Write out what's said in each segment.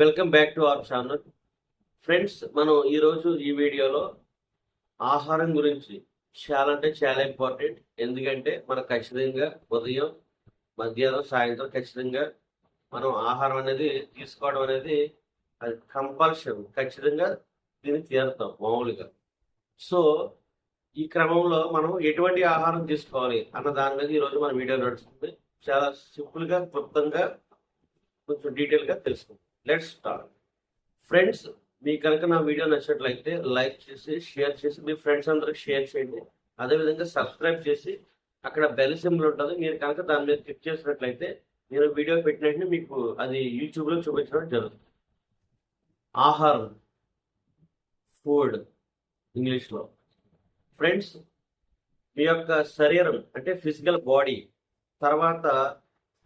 Welcome back to our channel. Friends మనం ఈరోజు ఈ వీడియోలో ఆహారం గురించి చాలా అంటే చాలా ఇంపార్టెంట్. ఎందుకంటే మనం ఖచ్చితంగా ఉదయం మధ్యాహ్నం సాయంత్రం ఖచ్చితంగా మనం ఆహారం అనేది తీసుకోవడం అనేది అది కంపల్షన్ ఖచ్చితంగా దీన్ని తీరుతాం మామూలుగా. సో ఈ క్రమంలో మనం ఎటువంటి ఆహారం తీసుకోవాలి అన్న దాని మీద ఈరోజు మన వీడియో నడుస్తుంది. చాలా సింపుల్గా క్లుప్తంగా కొంచెం డీటెయిల్గా తెలుసుకుందాం. Let's start. ఫ్రెండ్స్ మీకు కనుక నా వీడియో నచ్చినట్లయితే లైక్ చేసి షేర్ చేసి మీ ఫ్రెండ్స్ అందరికి షేర్ చేయండి. అదేవిధంగా సబ్స్క్రైబ్ చేసి అక్కడ బెల్ సింబల్ ఉంటుంది. మీరు కనుక దాని మీద క్లిక్ చేసినట్లయితే నేను వీడియో పెట్టిన వెంటనే మీకు అది యూట్యూబ్లో చూపించడం జరుగుతుంది. ఆహారం ఫుడ్ ఇంగ్లీష్లో. ఫ్రెండ్స్ మీ యొక్క శరీరం అంటే ఫిజికల్ బాడీ తర్వాత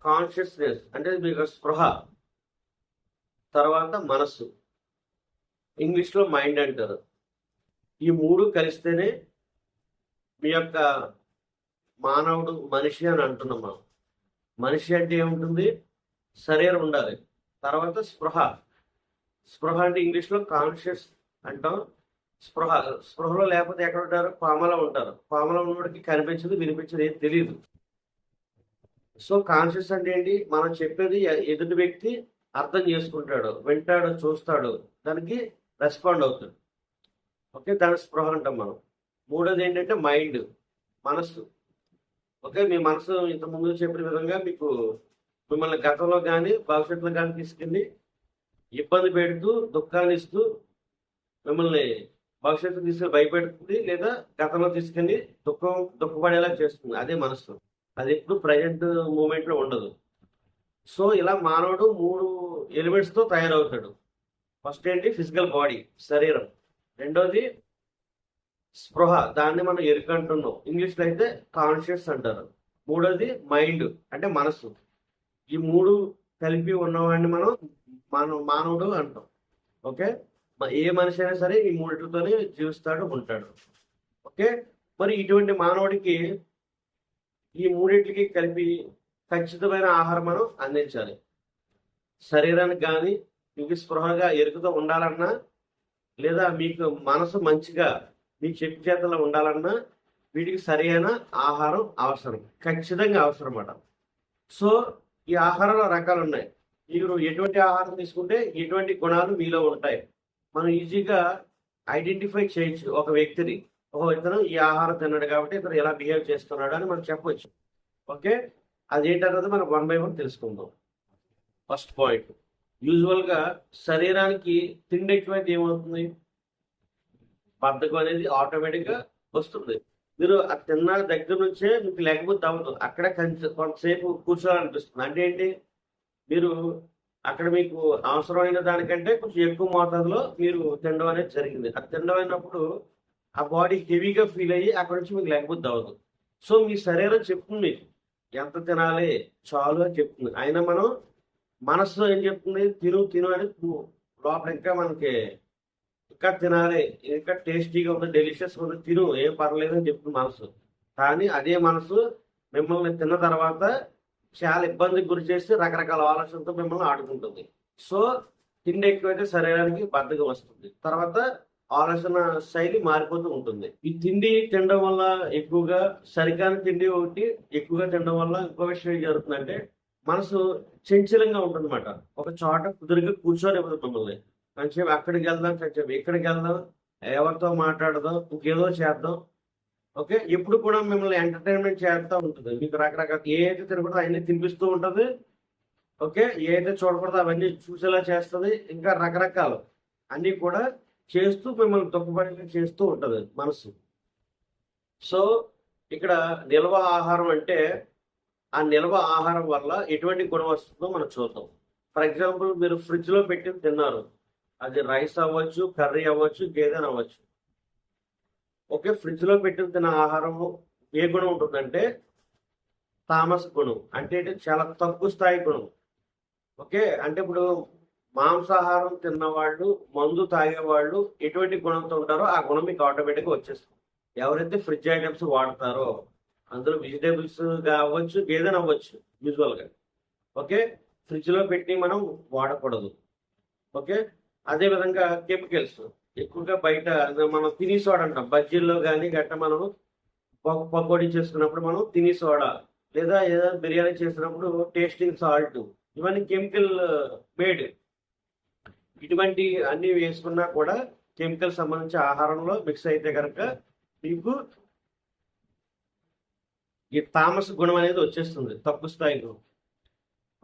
కాన్షియస్నెస్ అంటే మీ యొక్క స్పృహ తర్వాత మనస్సు. ఇంగ్లీష్లో మైండ్ అంటారు. ఈ మూడు కలిస్తేనే మీ యొక్క మానవుడు మనిషి అని అంటున్నాం మనం. మనిషి అంటే ఏముంటుంది? శరీరం ఉండాలి. తర్వాత స్పృహ. స్పృహ అంటే ఇంగ్లీష్లో కాన్షియస్ అంటాం. స్పృహ. స్పృహలో లేకపోతే ఎక్కడ ఉంటారు? పామలో ఉంటారు. పామలో ఉన్నవాడికి కనిపించదు వినిపించదు ఏం తెలియదు సో కాన్షియస్ అంటే ఏంటి? మనం చెప్పేది ఎ- ఎదుటి వ్యక్తి అర్థం చేసుకుంటాడు వింటాడు చూస్తాడు. దానికి రెస్పాండ్ అవుతాడు ఓకే దాని స్పృహ అంటాం మనం. మూడోది ఏంటంటే మైండ్ మనస్సు. ఓకే మీ మనసు ఇంత ముందు చెప్పిన విధంగా మీకు మిమ్మల్ని గతంలో కానీ భవిష్యత్తులో కానీ తీసుకెళ్ళి ఇబ్బంది పెడుతూ దుఃఖాన్ని ఇస్తూ మిమ్మల్ని భవిష్యత్తు తీసుకెళ్ళి భయపెడుతుంది లేదా గతంలో తీసుకెళ్ళి దుఃఖం దుఃఖపడేలా చేస్తుంది. అదే మనస్సు. అది ఎప్పుడు ప్రజెంట్ మూమెంట్లో ఉండదు. సో ఇలా మానవుడు మూడు ఎలిమెంట్స్తో తయారవుతాడు. ఫస్ట్ ఏంటి? ఫిజికల్ బాడీ శరీరం. రెండోది స్పృహ దాన్ని మనం ఎరుక అంటున్నాం. అయితే కాన్షియస్ అంటారు. మూడోది మైండ్ అంటే మనస్సు. ఈ మూడు కలిపి ఉన్నవాడిని మనం మన మానవుడు అంటాం. ఓకే? ఏ మనిషి అయినా సరే ఈ మూడిటితోనే జీవిస్తాడు ఉంటాడు. ఓకే? మరి ఇటువంటి మానవుడికి ఈ మూడింటికి కలిపి ఖచ్చితమైన ఆహారం మనం అందించాలి. శరీరానికి కానీ మీకు స్పృహగా ఎరుకుతో ఉండాలన్నా లేదా మీకు మనసు మంచిగా మీ చెప్పు చేతలో ఉండాలన్నా వీటికి సరైన ఆహారం అవసరం. ఖచ్చితంగా అవసరం అన్నమాట. సో ఈ ఆహారంలో రకాలు ఉన్నాయి. మీరు ఎటువంటి ఆహారం తీసుకుంటే ఎటువంటి గుణాలు మీలో ఉంటాయి. మనం ఈజీగా ఐడెంటిఫై చేయొచ్చు ఒక వ్యక్తిని. ఒక ఇతను ఈ ఆహారం తిన్నాడు కాబట్టి ఇతను ఎలా బిహేవ్ చేస్తున్నాడు అని మనం చెప్పవచ్చు ఓకే? అదేంటన్నది మనం వన్ బై వన్ తెలుసుకుందాం. ఫస్ట్ పాయింట్ యూజువల్గా శరీరానికి తిండి ఎక్కువైతే ఏమవుతుంది? బద్ధకం అనేది ఆటోమేటిక్గా వస్తుంది. మీరు ఆ తిన్న దగ్గర నుంచే మీకు లేకపోతే అవ్వదు అక్కడ కొంతసేపు కూర్చోవాలనిపిస్తుంది. అంటే ఏంటి? మీరు అక్కడ మీకు అవసరమైన దానికంటే కొంచెం ఎక్కువ మోతాదులో మీరు తినడం అనేది జరిగింది. అది తినడం అయినప్పుడు ఆ బాడీ హెవీగా ఫీల్ అయ్యి అక్కడ నుంచి మీకు లేకపోతే అవ్వదు సో మీ శరీరం చెప్తుంది. మీకు ఎంత తినాలి? చాలు అని చెప్తుంది. అయినా మనం మనసు ఏం చెప్తుంది? తిను తిను అని లోపల ఇంకా మనకి ఇంకా తినాలి. ఇంకా టేస్టీగా ఉంది డెలిషియస్ ఉంది తిను ఏం పర్లేదు అని చెప్తుంది మనసు. కానీ అదే మనసు మిమ్మల్ని తిన్న తర్వాత చాలా ఇబ్బందికి గురి చేసి రకరకాల ఆలోచనతో మిమ్మల్ని ఆడుకుంటుంది. సో తిండి ఎక్కువైతే శరీరానికి బద్ధకం వస్తుంది. తర్వాత ఆలోచన శైలి మారిపోతూ ఉంటుంది. ఈ తిండి తినడం వల్ల ఎక్కువగా సరికాని తిండి ఒకటి ఎక్కువగా తినడం వల్ల ఇంకో విషయం ఏం జరుగుతుందంటే మనసు చంచలంగా ఉంటుందన్నమాట. ఒక చోట కుదురుగా కూర్చొని మిమ్మల్ని. కొంచెం అక్కడికి వెళ్దాం కొంచెం ఇక్కడికి వెళ్దాం ఎవరితో మాట్లాడదాం ఇంకేదో చేద్దాం. ఓకే? ఎప్పుడు కూడా మిమ్మల్ని ఎంటర్టైన్మెంట్ చేస్తూ ఉంటుంది. మీకు రకరకాల ఏ అయితే తినకూడదో అవన్నీ తినిపిస్తూ ఉంటుంది. ఓకే? ఏ అయితే అవన్నీ చూసేలా చేస్తుంది. ఇంకా రకరకాలు. అన్నీ కూడా చేస్తూ మిమ్మల్ని తొక్కుబడి చేస్తూ ఉంటుంది మనసు. సో ఇక్కడ నిల్వ ఆహారం అంటే ఆ నిల్వ ఆహారం వల్ల ఎటువంటి గుణం వస్తుందో మనం చూద్దాం. ఫర్ ఎగ్జాంపుల్ మీరు ఫ్రిడ్జ్లో పెట్టి తిన్నారు. అది రైస్ అవ్వచ్చు కర్రీ అవ్వచ్చు ఏదైనా అవ్వచ్చు. ఓకే ఫ్రిడ్జ్లో పెట్టి తిన్న ఆహారం ఏ గుణం ఉంటుందంటే తామస గుణం. అంటే చాలా తక్కువ స్థాయి గుణం. ఓకే అంటే ఇప్పుడు మాంసాహారం తిన్నవాళ్ళు మందు తాగేవాళ్ళు ఎటువంటి గుణంతో ఉంటారో ఆ గుణం మీకు ఆటోమేటిక్గా వచ్చేస్తుంది. ఎవరైతే ఫ్రిడ్జ్ ఐటమ్స్ వాడతారో అందులో వెజిటేబుల్స్ అవ్వచ్చు ఏదైనా అవ్వచ్చు యూజువల్గా ఓకే? ఫ్రిడ్జ్లో పెట్టి మనం వాడకూడదు. ఓకే? అదేవిధంగా కెమికల్స్ ఎక్కువగా బయట మనం తిని సోడా అంటాం. బజ్జీల్లో కానీ గట్ట మనం ప- పకోడీ చేసుకున్నప్పుడు మనం తిని సోడా లేదా ఏదైనా బిర్యానీ చేసినప్పుడు టేస్టింగ్ సాల్ట్ ఇవన్నీ కెమికల్ మేడ్ ఇటువంటి అన్ని వేసుకున్నా కూడా కెమికల్ సంబంధించి ఆహారంలో మిక్స్ అయితే కనుక మీకు ఈ తామస గుణం అనేది వచ్చేస్తుంది తప్పు స్థాయిలో.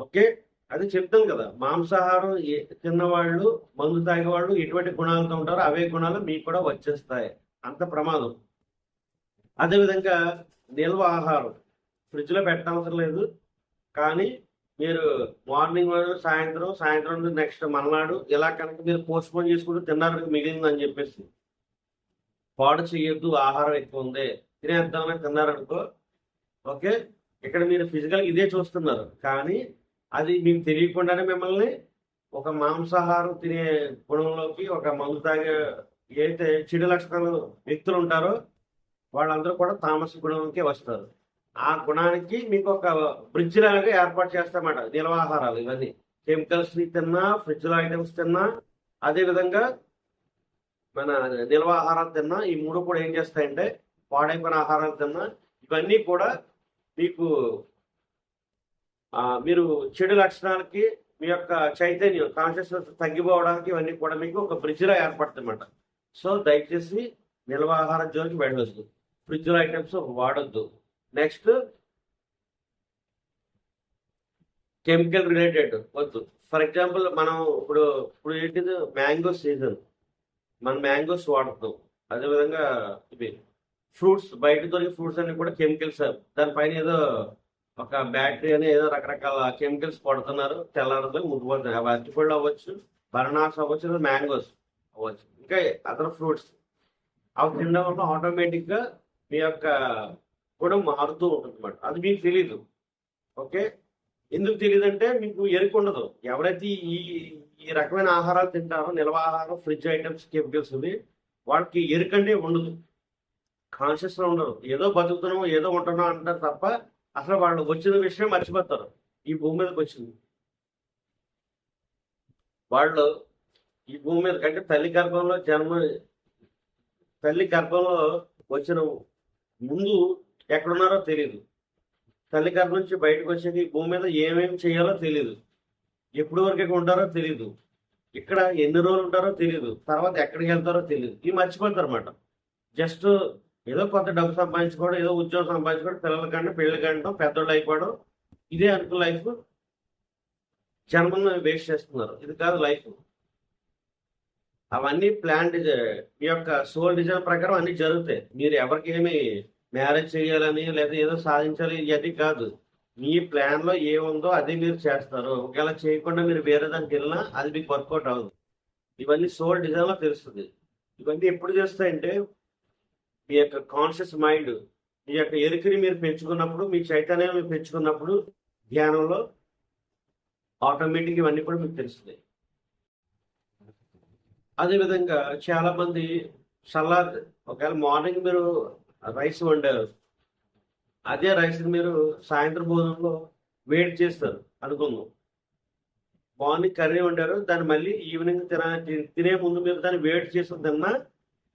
ఓకే? అది చెప్తాను కదా. మాంసాహారం తిన్నవాళ్ళు మందు తాగేవాళ్ళు ఎటువంటి గుణాలతో ఉంటారో అవే గుణాలు మీకు కూడా వచ్చేస్తాయి. అంత ప్రమాదం. అదేవిధంగా నిల్వ ఆహారం. ఫ్రిడ్జ్లో పెట్టనవసరం లేదు. కానీ మీరు మార్నింగ్ సాయంత్రం సాయంత్రం నెక్స్ట్ మర్నాడు ఇలా కనుక మీరు పోస్ట్ పోన్ చేసుకుంటూ తిన్నారు మిగిలిందని చెప్పేసి. పాడు చేయొద్దు ఆహారం ఎక్కువ ఉంది తినేద్దామని తిన్నారనుకో ఓకే ఇక్కడ మీరు ఫిజికల్ ఇదే చూస్తున్నారు. కానీ అది మీకు తెలియకుండానే మిమ్మల్ని ఒక మాంసాహారం తినే గుణంలోకి ఒక మందు తాగే ఏదైతే చెడు లక్షణాలు వ్యక్తులు ఉంటారో వాళ్ళందరూ కూడా తామస గుణంకి వస్తారు. ఆ గుణానికి మీకు ఒక బ్రిడ్జ్ లాగా ఏర్పాటు చేస్తామాట. నిల్వాహారాలు ఇవన్నీ. కెమికల్స్ తిన్నా ఫ్రిడ్జ్ ఐటమ్స్ తిన్నా అదే విధంగా మన నిల్వ ఆహారాలు తిన్నా ఈ మూడు కూడా ఏం చేస్తాయంటే పాడైపోయిన ఆహారాలు తిన్నా ఇవన్నీ కూడా మీకు మీరు చెడు లక్షణాలకి మీ యొక్క చైతన్యం కాన్షియస్నెస్ తగ్గిపోవడానికి ఇవన్నీ కూడా మీకు ఒక ఫ్రిడ్జ్లో ఏర్పడుతుందన్నమాట. సో దయచేసి నిల్వ ఆహారం జోలికి వెళ్ళొద్దు. ఫ్రిడ్జ్ ఐటమ్స్ వాడొద్దు. నెక్స్ట్ కెమికల్ రిలేటెడ్ వద్దు. ఫర్ ఎగ్జాంపుల్ మనం ఇప్పుడు ఇప్పుడు ఏంటిది? Mango season. మనం మ్యాంగోస్ వాడుతాం. అదేవిధంగా ఇవి ఫ్రూట్స్ బయట దొరికే ఫ్రూట్స్ అన్ని కూడా కెమికల్స్. దానిపైన ఏదో ఒక బ్యాటరీ అని ఏదో రకరకాల కెమికల్స్ కొడుతున్నారు తెల్లారదు ముగ్గుపోతున్నాయి అవి అరటిపళ్ళు అవ్వచ్చు బనానాస్ అవ్వచ్చు మ్యాంగోస్ అవ్వచ్చు. ఇంకా అదర్ ఫ్రూట్స్. అవి తినడం వల్ల ఆటోమేటిక్గా మీ యొక్క కూడా మారుతూ ఉంటుంది అన్నమాట అది మీకు తెలీదు. ఓకే? ఎందుకు తెలియదు అంటే మీకు ఎరుక ఉండదు ఎవరైతే ఈ ఈ రకమైన ఆహారాలు తింటారో నిల్వ ఆహారం ఫ్రిడ్జ్ ఐటమ్స్ కెమికల్స్ ఉంది వాళ్ళకి ఎరుకంటే ఉండదు. కాన్షియస్లో ఉండరు ఏదో బతుకుతున్నాం ఏదో ఉంటున్నాం అంటారు తప్ప అసలు వాళ్ళు వచ్చిన విషయం మర్చిపోతారు. ఈ భూమి మీదకి వచ్చింది. వాళ్ళు ఈ భూమి మీద కంటే తల్లి గర్భంలో జన్మ తల్లి గర్భంలో వచ్చిన ముందు ఎక్కడున్నారో తెలియదు తల్లి గర్భ నుంచి బయటకు వచ్చాక భూమి మీద ఏమేమి చేయాలో తెలియదు ఎప్పుడు వరకు ఉంటారో తెలియదు ఇక్కడ ఎన్ని రోజులు ఉంటారో తెలియదు తర్వాత ఎక్కడికి వెళ్తారో తెలియదు ఇవి మర్చిపోతారు అనమాట జస్ట్ ఏదో కొంత డబ్బు సంపాదించుకోవడం ఏదో ఉద్యోగం సంపాదించుకోవడం పిల్లల కంటే పెళ్ళి కంటే పెద్దోళ్ళు అయిపోవడం ఇదే అనుకున్న లైఫ్ జన్మను వేస్ట్ చేస్తున్నారు. ఇది కాదు లైఫ్ అవన్నీ ప్లాన్ డిజైన్ మీ యొక్క సోల్ డిజైన్ ప్రకారం అన్ని జరుగుతాయి. మీరు ఎవరికి ఏమి మ్యారేజ్ చేయాలని లేదా ఏదో సాధించాలి ఇవన్నీ కాదు. మీ ప్లాన్లో ఏముందో అదే మీరు చేస్తారు. ఒకవేళ చేయకుండా మీరు వేరే దానికి వెళ్ళినా అది మీకు వర్కౌట్ అవ్వదు. ఇవన్నీ సోల్ డిజైన్లో తెలుస్తుంది. ఇవన్నీ ఎప్పుడు చేస్తాయంటే మీ యొక్క కాన్షియస్ మైండ్ మీ యొక్క ఎరుకని మీరు పెంచుకున్నప్పుడు మీ చైతన్యం మీరు పెంచుకున్నప్పుడు ధ్యానంలో ఆటోమేటిక్ ఇవన్నీ కూడా మీకు తెలుస్తుంది అదేవిధంగా చాలా మంది ఒకవేళ మార్నింగ్ మీరు రైస్ వండారు. అదే రైస్ మీరు సాయంత్రం భోజనంలో వేడి చేస్తారు. అనుకుందాం. మార్నింగ్ కర్రీ వండారు. దాన్ని మళ్ళీ ఈవినింగ్ తిన తినే ముందు మీరు దాన్ని వేడి చేసి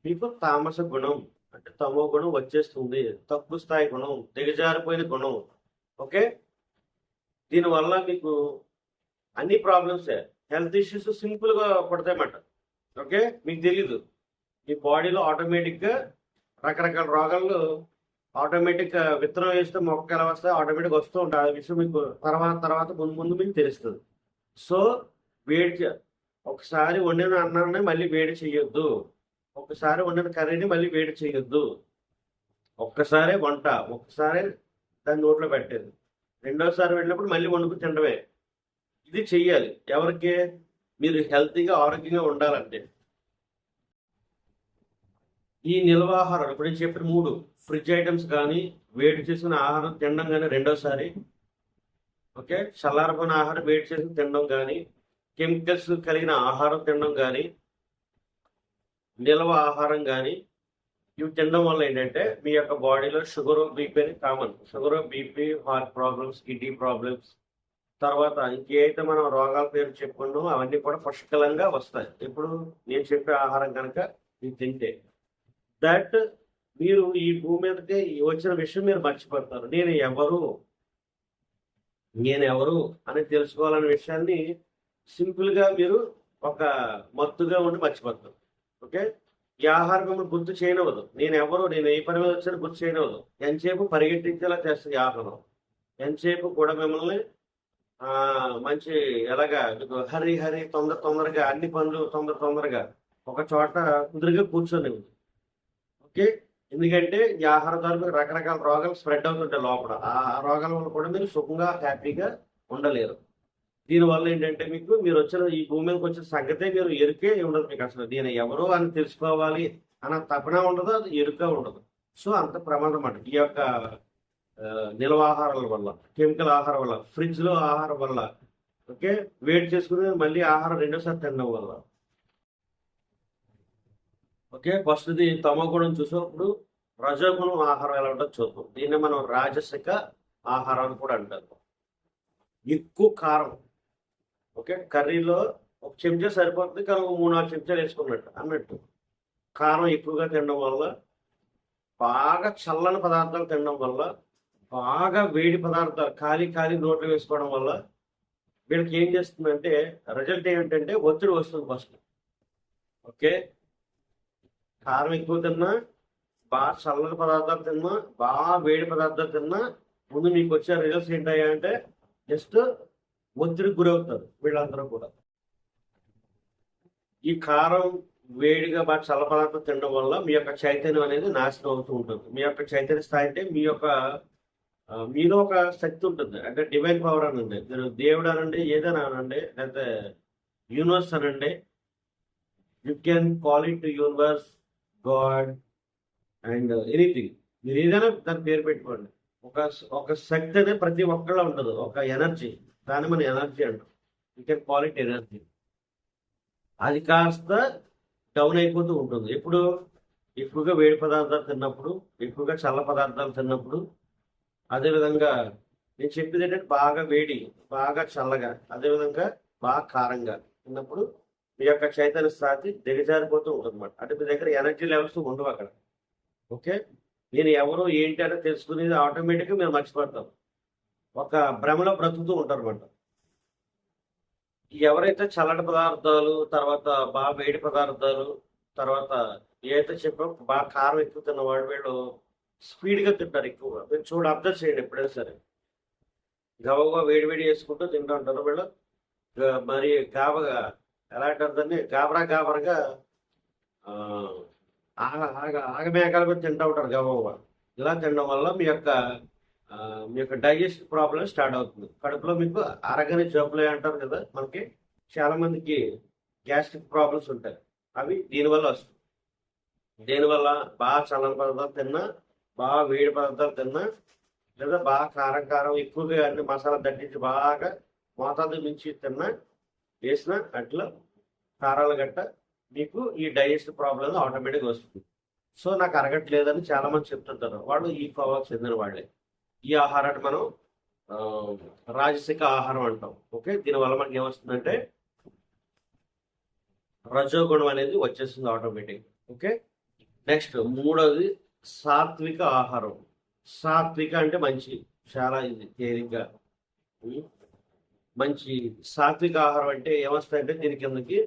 మీకు తామస గుణం అంటే తమో గుణం వచ్చేస్తుంది. తక్కువ స్థాయి గుణం దిగజారిపోయిన గుణం. ఓకే? దీనివల్ల మీకు అన్ని ప్రాబ్లమ్సే హెల్త్ ఇష్యూస్ సింపుల్గా పడతాయన్నమాట. ఓకే? మీకు తెలీదు. మీ బాడీలో ఆటోమేటిక్గా రకరకాల రోగాలు ఆటోమేటిక్ విత్తనం వేస్తే మొక్క ఎలా వస్తే ఆటోమేటిక్ వస్తూ ఉంటాయి. ఆ విషయం మీకు తర్వాత తర్వాత ముందు ముందు మీకు తెలుస్తుంది. సో వేడి ఒకసారి వండిన అన్నాన్ని మళ్ళీ వేడి చేయొద్దు. ఒకసారి వండిన కర్రీని మళ్ళీ వేడి చేయొద్దు. ఒక్కసారే వంట ఒక్కసారి దాన్ని నోట్లో పెట్టేది. రెండోసారి వెళ్ళినప్పుడు మళ్ళీ వండుకు తినడమే. ఇది చెయ్యాలి. ఎవరికి? మీరు హెల్తీగా ఆరోగ్యంగా ఉండాలంటే. ఈ నిల్వ ఆహారం ఇప్పుడు చెప్పిన మూడు ఫ్రిడ్జ్ ఐటమ్స్ కానీ వేడి చేసుకున్న ఆహారం తినడం కానీ రెండోసారి. ఓకే? చల్లారపోయిన ఆహారం వేడి చేసుకుని తినడం కానీ కెమికల్స్ కలిగిన ఆహారం తినడం కానీ నిల్వ ఆహారం కానీ ఇవి తినడం వల్ల ఏంటంటే మీ యొక్క బాడీలో షుగర్ బీపీ అని common. Sugar BP heart problems kidney problems. తర్వాత ఇంకేదైతే మనం రోగాల పేరు చెప్పుకున్నామో అవన్నీ కూడా పుష్కలంగా వస్తాయి. ఇప్పుడు నేను చెప్పే ఆహారం కనుక ఇవి తింటే. దట్ మీరు ఈ భూమి మీదకి వచ్చిన విషయం మీరు మర్చిపడతారు నేను ఎవరు? నేను ఎవరు? అని తెలుసుకోవాలనే విషయాన్ని సింపుల్గా మీరు ఒక మత్తుగా ఉండి మర్చిపోతారు. ఓకే ఈ ఆహారం మిమ్మల్ని గుర్తు చేయనవదు నేను ఎవరు? నేను ఏ పని మీద వచ్చానో గుర్తు చేయనవదు ఎంతసేపు పరిగెట్టించేలా చేస్తుంది ఆహారం? ఎంతసేపు కూడా మిమ్మల్ని ఆ మంచి ఎలాగా హరి హరి తొందర తొందరగా అన్ని పనులు తొందర తొందరగా ఒక చోట కుదురుగా కూర్చొని ఓకే. ఎందుకంటే ఈ ఆహారం ద్వారా మీకు రకరకాల రోగాలు స్ప్రెడ్ అవుతుంటాయి లోపల. ఆ రోగాల వల్ల కూడా మీరు సుఖంగా హ్యాపీగా ఉండలేరు. దీనివల్ల ఏంటంటే మీకు మీరు వచ్చిన ఈ భూమి మీదకి వచ్చిన సంగతే మీరు ఎరుకే ఉండదు మీకు అసలు. నేను ఎవరు అని తెలుసుకోవాలి అన్న తపన ఉండదు అది ఎరుక ఉండదు. సో అంత ప్రమాదం అన్నమాట. ఈ యొక్క నిల్వ ఆహారాల వల్ల కెమికల్ ఆహారం వల్ల ఫ్రిడ్జ్లో ఆహారం వల్ల ఓకే. వేడి చేసుకుని మళ్ళీ ఆహారం రెండోసారి తినడం వల్ల. ఓకే ఫస్ట్ది తమగుణం చూసినప్పుడు రజగుణం ఆహారం ఎలా ఉంటుందో చూద్దాం. దీన్ని మనం రాజసిక ఆహారం అని కూడా అంటారు. ఎక్కువ కారం. ఓకే కర్రీలో ఒక చెంచా సరిపోతుంది కానీ ఒక మూడు నాలుగు చెంచాలు వేసుకున్నట్టు అన్నట్టు. కారం ఎక్కువగా తినడం వల్ల బాగా చల్లని పదార్థాలు తినడం వల్ల బాగా వేడి పదార్థాలు ఖాళీ ఖాళీ నోట్లో వేసుకోవడం వల్ల వీళ్ళకి ఏం చేస్తుందంటే రిజల్ట్ ఏంటంటే ఒత్తిడి వస్తుంది ఫస్ట్ ఓకే కారం ఎక్కువ తిన్నా బాగా చల్లని పదార్థాలు తిన్నా బాగా వేడి పదార్థాలు తిన్నా ముందు మీకు వచ్చే రిజల్ట్స్ ఏంటయ్యా అంటే జస్ట్ ఒత్తిడికి గురవుతారు వీళ్ళందరూ కూడా. ఈ కారం వేడిగా బాగా చల్ల పదార్థం తినడం వల్ల మీ యొక్క చైతన్యం అనేది నాశనం అవుతూ ఉంటుంది. మీ యొక్క చైతన్య స్థాయి అంటే మీ యొక్క మీలో ఒక శక్తి ఉంటుంది. అంటే డివైన్ పవర్ అని మీరు దేవుడు అనండి ఏదైనా అనండి లేకపోతే యూనివర్స్ అనండి you can call it universe god and anything. మీరు ఏదైనా దాని పేరు పెట్టుకోండి. ఒక ఒక శక్తి అనేది ప్రతి ఒక్కళ్ళ ఉంటుంది ఒక ఎనర్జీ. దాన్ని మనం ఎనర్జీ అంటాం. You can call it energy. అది కాస్త డౌన్ అయిపోతూ ఉంటుంది. ఎప్పుడు? ఎక్కువగా వేడి పదార్థాలు తిన్నప్పుడు ఎక్కువగా చల్ల పదార్థాలు తిన్నప్పుడు. అదేవిధంగా నేను చెప్పేది ఏంటంటే బాగా వేడి బాగా చల్లగా అదేవిధంగా బాగా కారంగా తిన్నప్పుడు మీ యొక్క చైతన్య స్థాయి దిగజారిపోతూ ఉంటుందన్నమాట. అంటే మీ దగ్గర ఎనర్జీ లెవెల్స్ ఉండవు అక్కడ. ఓకే నేను ఎవరు ఏంటి అంటే తెలుసుకునేది ఆటోమేటిక్గా మీరు మర్చిపోతాం. ఒక భ్రమలో బ్రతుకుతూ ఉంటారు అనమాట ఎవరైతే చల్లటి పదార్థాలు తర్వాత బాగా వేడి పదార్థాలు తర్వాత ఏదైతే చెప్పాం బాగా కారం ఎక్కువ తిన్న వాళ్ళు వీళ్ళు స్పీడ్గా తింటారు ఎక్కువగా. మీరు చూడ అబ్జర్వ్ చేయండి ఎప్పుడైనా సరే. గవగా వేడి వేడి చేసుకుంటూ తింటూ ఉంటారు వీళ్ళు. మరి గాబగా ఎలాంటి దాన్ని గాబరా గాబరగా ఆగ ఆగ ఆగమేఘాలు కూడా తింటూ ఉంటారు గవగా ఇలా తినడం వల్ల మీ యొక్క మీ యొక్క డైజెషన్ ప్రాబ్లం స్టార్ట్ అవుతుంది. కడుపులో మీకు అరగని జబ్బులు అంటారు కదా మనకి చాలా మందికి గ్యాస్ట్రిక్ ప్రాబ్లమ్స్ ఉంటాయి. అవి దీనివల్ల వస్తాయి. దీనివల్ల బాగా చల్లని పదార్థాలు తిన్నా బాగా వేడి పదార్థాలు తిన్నా లేదా బాగా కారం కారం ఎక్కువగా అన్ని మసాలా దట్టించి బాగా మోతాదు మించి తిన్నా వేసిన అట్లా కారాలు గట్ట మీకు ఈ డైజెస్ట్ ప్రాబ్లం ఆటోమేటిక్గా వస్తుంది. సో నాకు అరగట్లేదని చాలా మంది చెప్తుంటారు. వాళ్ళు ఈ కోవాకు చెందిన వాళ్ళే. ఈ ఆహారాన్ని మనం రాజసిక ఆహారం అంటాం. ఓకే? దీనివల్ల మనకి ఏమొస్తుందంటే రజోగుణం అనేది వచ్చేస్తుంది ఆటోమేటిక్ ఓకే? నెక్స్ట్ మూడవది సాత్విక ఆహారం. సాత్విక అంటే మంచి చాలా ఇది తేలిగ్గా. మంచి సాత్విక ఆహారం అంటే ఏమొస్తాయంటే దీని కిందకి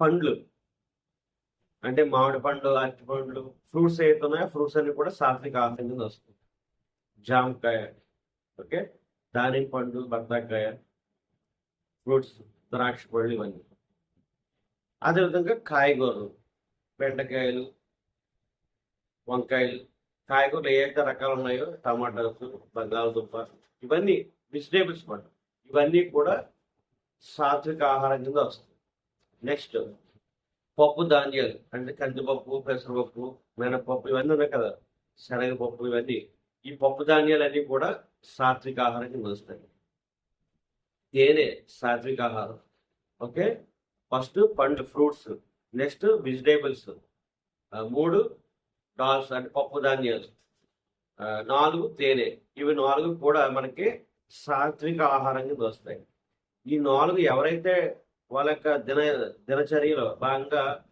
పండ్లు. అంటే మామిడి పండ్లు అరటి పండ్లు ఫ్రూట్స్ ఏవైతే ఉన్నాయో ఫ్రూట్స్ అన్ని కూడా సాత్విక ఆహారం కింద వస్తుంది జామకాయ ఓకే? దానిమ్మ పండు బత్తాకాయ ఫ్రూట్స్ ద్రాక్ష పళ్ళు ఇవన్నీ. అదేవిధంగా కాయగూరలు బెండకాయలు వంకాయలు. కాయగూరలు ఏ రకాలు ఉన్నాయో టమాటాస్ బంగాళదుంప ఇవన్నీ వెజిటేబుల్స్ మాట ఇవన్నీ కూడా సాత్విక ఆహారం కింద వస్తుంది నెక్స్ట్ పప్పు ధాన్యాలు అంటే కందిపప్పు పెసరపప్పు మినపప్పు ఇవన్నీ ఉన్నాయి కదా. శనగపప్పు ఇవన్నీ. ఈ పప్పు ధాన్యాలన్నీ కూడా సాత్విక ఆహారం కింద వస్తాయి. తేనె సాత్విక ఆహారం. ఓకే ఫస్ట్ పండ్లు ఫ్రూట్స్ నెక్స్ట్ వెజిటేబుల్స్ మూడు డాల్స్ అంటే పప్పు ధాన్యాలు. నాలుగు తేనె. ఇవి నాలుగు కూడా మనకి సాత్విక ఆహారం కింద వస్తాయి ఈ నాలుగు ఎవరైతే వాళ్ళ యొక్క దిన దినచర్యలో భాగంగా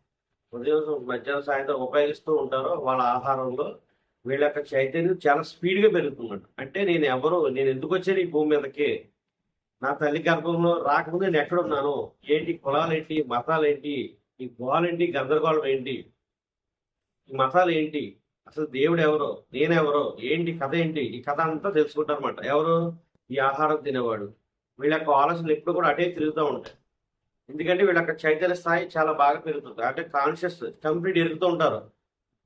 ఉదయం మధ్యాహ్నం సాయంత్రం ఉపయోగిస్తూ ఉంటారో వాళ్ళ ఆహారంలో వీళ్ళ యొక్క చైతన్యం చాలా స్పీడ్గా పెరుగుతుందంట. అంటే నేను ఎవరు నేను ఎందుకు వచ్చాను ఈ భూమి మీదకి? నా తల్లి గర్భంలో రాకముందు నేను ఎక్కడున్నాను ఏంటి కులాలేంటి మతాలేంటి ఈ గోలేంటి గందరగోళం ఏంటి? ఈ మతాలు ఏంటి? అసలు దేవుడు ఎవరో? నేనెవరో? ఏంటి? కథ ఏంటి? ఈ కథ అంతా తెలుసుకుంటారు అనమాట ఎవరు? ఈ ఆహారం తినేవాడు. వీళ్ళ యొక్క ఆలోచనలు ఎప్పుడు కూడా అటే తిరుగుతూ ఉంటాయి. ఎందుకంటే వీళ్ళ యొక్క చైతన్య స్థాయి చాలా బాగా పెరుగుతుంది. అంటే కాన్షియస్ కంప్లీట్ ఎరుగుతూ ఉంటారు.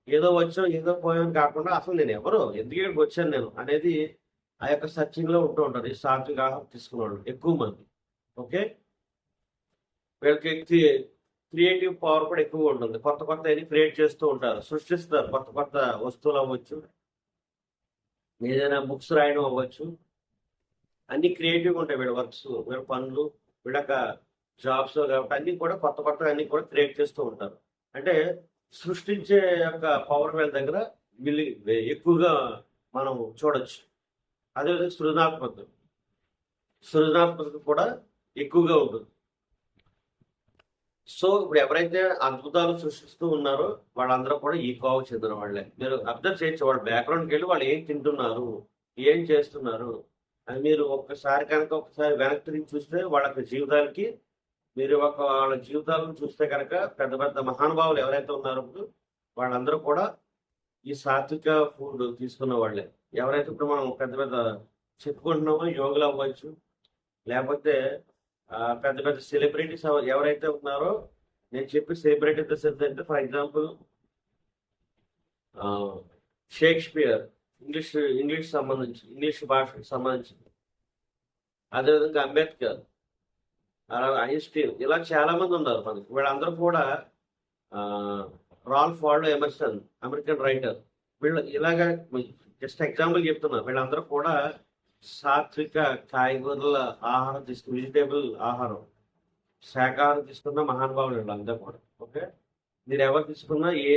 ఏదో వచ్చాం ఏదో పోయాం కాకుండా అసలు నేను ఎవరు? ఎందుకు ఇక్కడికి వచ్చాను నేను? అనేది ఆ యొక్క సర్చింగ్లో ఉంటూ ఉంటారు. ఈ సాత్విక ఆహారం తీసుకున్న వాళ్ళు ఎక్కువ మంది. ఓకే? వీళ్ళకి క్రియేటివ్ పవర్ కూడా ఎక్కువ ఉంటుంది. కొత్త కొత్త క్రియేట్ చేస్తూ ఉంటారు. సృష్టిస్తారు. కొత్త కొత్త వస్తువులు అవ్వచ్చు. ఏదైనా బుక్స్ రాయడం అవ్వచ్చు. అన్ని క్రియేటివ్గా ఉంటాయి వీళ్ళ వర్క్స్ వీళ్ళ పనులు వీడక జాబ్స్ కాబట్టి అన్ని కూడా కొత్త కొత్త అన్ని కూడా క్రియేట్ చేస్తూ ఉంటారు. అంటే సృష్టించే యొక్క పవర్ వీళ్ళ దగ్గర వీళ్ళు ఎక్కువగా మనం చూడొచ్చు. అదేవిధంగా సృజనాత్మకత. సృజనాత్మకత కూడా ఎక్కువగా ఉంటుంది. సో ఇప్పుడు ఎవరైతే అద్భుతాలు సృష్టిస్తూ ఉన్నారో వాళ్ళందరూ కూడా ఈ కోవ చెందిన వాళ్ళే. మీరు అబ్జర్వ్ చేయొచ్చు వాళ్ళ బ్యాక్గ్రౌండ్కి వెళ్ళి వాళ్ళు ఏం తింటున్నారు ఏం చేస్తున్నారు అది మీరు ఒక్కసారి కనుక ఒకసారి వెనక్కి తిరిగి చూస్తే వాళ్ళ యొక్క జీవితాలకి మీరు ఒక వాళ్ళ జీవితాలను చూస్తే కనుక పెద్ద పెద్ద మహానుభావులు ఎవరైతే ఉన్నారో ఇప్పుడు వాళ్ళందరూ కూడా ఈ సాత్విక ఫుడ్ తీసుకున్న వాళ్ళే. ఎవరైతే ఇప్పుడు మనం పెద్ద పెద్ద చెప్పుకుంటున్నామో యోగులు అవ్వచ్చు లేకపోతే పెద్ద పెద్ద సెలబ్రిటీస్ ఎవరైతే ఉన్నారో నేను చెప్పి సెలబ్రిటీ అంటే for example Shakespeare. English English సంబంధించి ఇంగ్లీష్ భాషకు సంబంధించి అదేవిధంగా అంబేద్కర్ అలాగే ఐన్స్టీన్ ఇలా చాలా మంది ఉన్నారు మనకి. వీళ్ళందరూ కూడా Ralph Waldo Emerson American writer వీళ్ళు ఇలాగా జస్ట్ ఎగ్జాంపుల్ చెప్తున్నా వీళ్ళందరూ కూడా సాత్విక కాయగూరల ఆహారం తీసుకు వెజిటేబుల్ ఆహారం శాకాహారం తీసుకున్న మహానుభావులు వీళ్ళందరూ కూడా. ఓకే? మీరు ఎవరు తీసుకున్నా ఏ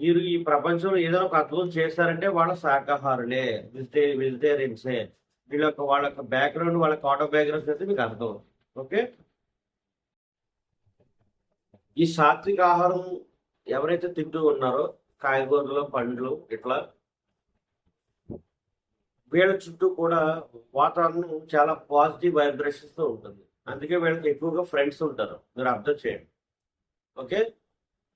మీరు ఈ ప్రపంచంలో ఏదైనా ఒక అద్భుతం చేస్తారంటే వాళ్ళ శాకాహారులే వెజిటే వెజిటేరియన్సే. వీళ్ళ యొక్క వాళ్ళ యొక్క బ్యాక్గ్రౌండ్ వాళ్ళ ఆటో బ్యాక్గ్రౌండ్ అయితే మీకు అర్థం. ఓకే? ఈ సాత్విక ఆహారం ఎవరైతే తింటూ ఉన్నారో కాయగూరలు పండ్లు ఇట్లా వీళ్ళ చుట్టూ కూడా వాతావరణం చాలా పాజిటివ్ వైబ్రేషన్స్తో ఉంటుంది. అందుకే వీళ్ళకి ఎక్కువగా ఫ్రెండ్స్ ఉంటారు. మీరు అర్థం చేయండి. ఓకే?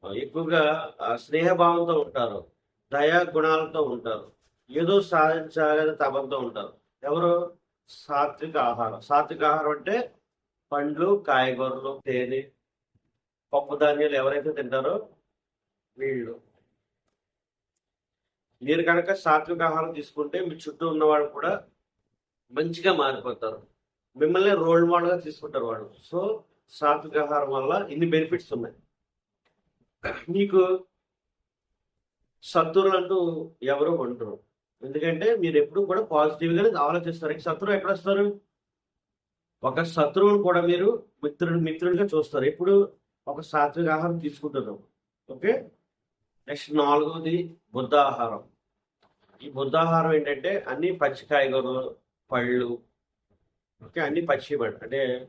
ఎక్కువగా ఆ, స్నేహభావంతో ఉంటారు. దయా గుణాలతో ఉంటారు. ఏదో సాధించాలని తపంతో ఉంటారు. ఎవరు? సాత్విక ఆహారం. సాత్విక ఆహారం అంటే పండ్లు కాయగూరలు తేనె పప్పు ధాన్యాలు ఎవరైతే తింటారో వీళ్ళు. మీరు కనుక సాత్విక ఆహారం తీసుకుంటే మీ చుట్టూ ఉన్న వాళ్ళు కూడా మంచిగా మారిపోతారు. మిమ్మల్ని రోల్ మోడల్గా తీసుకుంటారు వాళ్ళు. సో సాత్విక ఆహారం వల్ల ఇన్ని బెనిఫిట్స్ ఉన్నాయి. మీకు శత్రువులు అంటూ ఎవరు ఉండరు. ఎందుకంటే మీరు ఎప్పుడు కూడా పాజిటివ్ గానే ఆలోచిస్తారు. ఈ శత్రువు ఎక్కడ వస్తారు? ఒక శత్రువును కూడా మీరు మిత్రుడు మిత్రుడిగా చూస్తారు. ఎప్పుడు? ఒక సాత్విక ఆహారం తీసుకుంటున్నాం. ఓకే? నెక్స్ట్ నాలుగవది బుద్ధ ఆహారం ఈ బుద్ధ ఆహారం ఏంటంటే అన్ని పచ్చి కాయగూరలు పళ్ళు ఓకే? అన్ని పచ్చి అంటే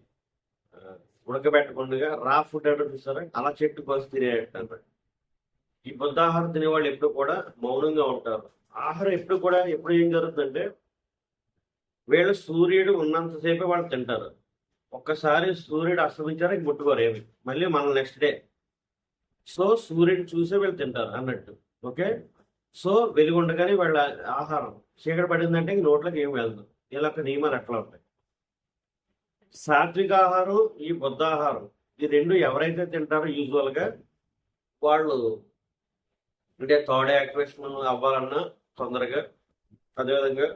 ఉడకబెట్టకుండా రా ఫుడ్ అంటే చూస్తారా? అలా చెట్టు కోసి తినేటట్టు ఈ బుద్ధాహారం తినేవాళ్ళు ఎప్పుడు కూడా మౌనంగా ఉంటారు. ఆహారం ఎప్పుడు కూడా ఎప్పుడు ఏం జరుగుతుందంటే వీళ్ళు సూర్యుడు ఉన్నంతసేపే వాళ్ళు తింటారు. ఒక్కసారి సూర్యుడు అస్తమించారా ఇంక ముట్టుకోరు ఏమి. మళ్ళీ మన నెక్స్ట్ డే సో సూర్యుడు చూసే వీళ్ళు తింటారు అన్నట్టు. ఓకే? సో వెలుగుండగానే వాళ్ళ ఆహారం. చీకటి పడిందంటే ఇంక నోట్లోకి ఏం వెళ్దు ఇలా ఒక నియమాలు అట్లా ఉంటాయి? సాత్విక ఆహారం ఈ బుద్ధాహారం ఈ రెండు ఎవరైతే తింటారో యూజువల్గా వాళ్ళు అంటే థర్డ్ యాక్టివేషన్ అవ్వాలన్నా తొందరగా. అదేవిధంగా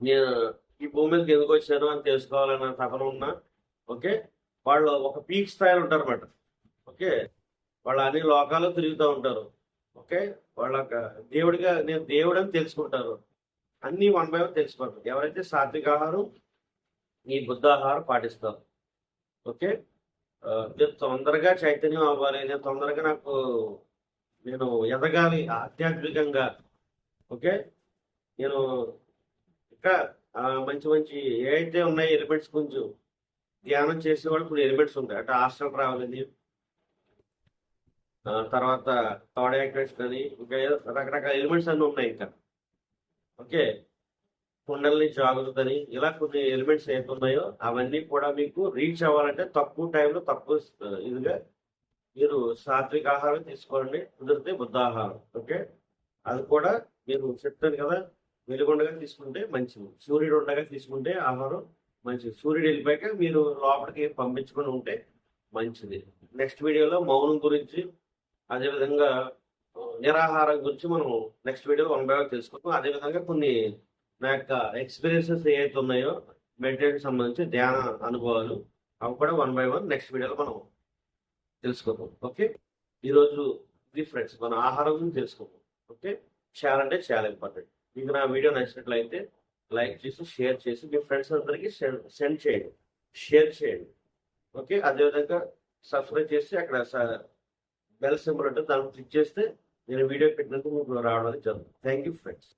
నేను ఈ భూమి మీదకి ఎందుకు వచ్చాను అని తెలుసుకోవాలన్న తపన ఉన్నా ఓకే? వాళ్ళు ఒక పీక్ స్థాయిలో ఉంటారు అన్నమాట ఓకే? వాళ్ళు అన్ని లోకాలు తిరుగుతూ ఉంటారు ఓకే? వాళ్ళ దేవుడిగా నేను దేవుడు అని తెలుసుకుంటారు. అన్ని వన్ బై వన్ తెలిసిపోతారు ఎవరైతే సాత్విక ఆహారం ఈ బుద్ధ ఆహారం ఓకే? నేను తొందరగా చైతన్యం అవ్వాలి. నేను తొందరగా నాకు నేను ఎదగాలి ఆధ్యాత్మికంగా. ఓకే? నేను ఇంకా మంచి మంచి ఏవైతే ఉన్నాయి ఎలిమెంట్స్ కొంచెం ధ్యానం చేసే వాళ్ళు కొన్ని ఎలిమెంట్స్ ఉంటాయి. అంటే హాస్టల్ రావాలని తర్వాత థర్డ్ యాక్టివేషన్ అని ఇంకా రకరకాల ఎలిమెంట్స్ అన్నీ ఉన్నాయి ఇంకా. ఓకే? కుండల్ని జాగ్రత్తని ఇలా కొన్ని ఎలిమెంట్స్ ఏవైతే అవన్నీ కూడా మీకు రీచ్ అవ్వాలంటే తక్కువ టైంలో తక్కువ ఇదిగా మీరు సాత్విక ఆహారం తీసుకోండి కుదిరితే బుద్ధాహారం ఓకే? అది కూడా మీరు చెప్తాను కదా వెలుగుండగా తీసుకుంటే మంచిది. సూర్యుడు ఉండగా తీసుకుంటే ఆహారం మంచిది. సూర్యుడు వెళ్ళిపోయాక మీరు లోపలికి పంపించుకొని ఉంటే మంచిది. నెక్స్ట్ వీడియోలో మౌనం గురించి అదేవిధంగా నిరాహారం గురించి మనం నెక్స్ట్ వీడియోలో వన్ బై తెలుసుకుంటాం. అదేవిధంగా కొన్ని నా యొక్క ఎక్స్పీరియన్సెస్ ఏవైతే ఉన్నాయో మెడిటేషన్ సంబంధించి ధ్యాన అనుభవాలు అవి కూడా వన్ బై వన్ నెక్స్ట్ వీడియోలో మనం తెలుసుకుందాం. ఓకే ఈరోజు ఇది ఫ్రెండ్స్ మన ఆహారం గురించి తెలుసుకుందాం. ఓకే చాలా అంటే చాలా ఇంపార్టెంట్ మీకు నా వీడియో నచ్చినట్లయితే లైక్ చేసి షేర్ చేసి మీ ఫ్రెండ్స్ అందరికీ సెండ్ చేయండి. షేర్ చేయండి. ఓకే అదేవిధంగా సబ్స్క్రైబ్ చేసి అక్కడ బెల్ సింబల్ ఉంటుంది దాన్ని క్లిక్ చేస్తే నేను వీడియో పెట్టినందుకు మీకు రావడానికి జరుగుతుంది. Thank you friends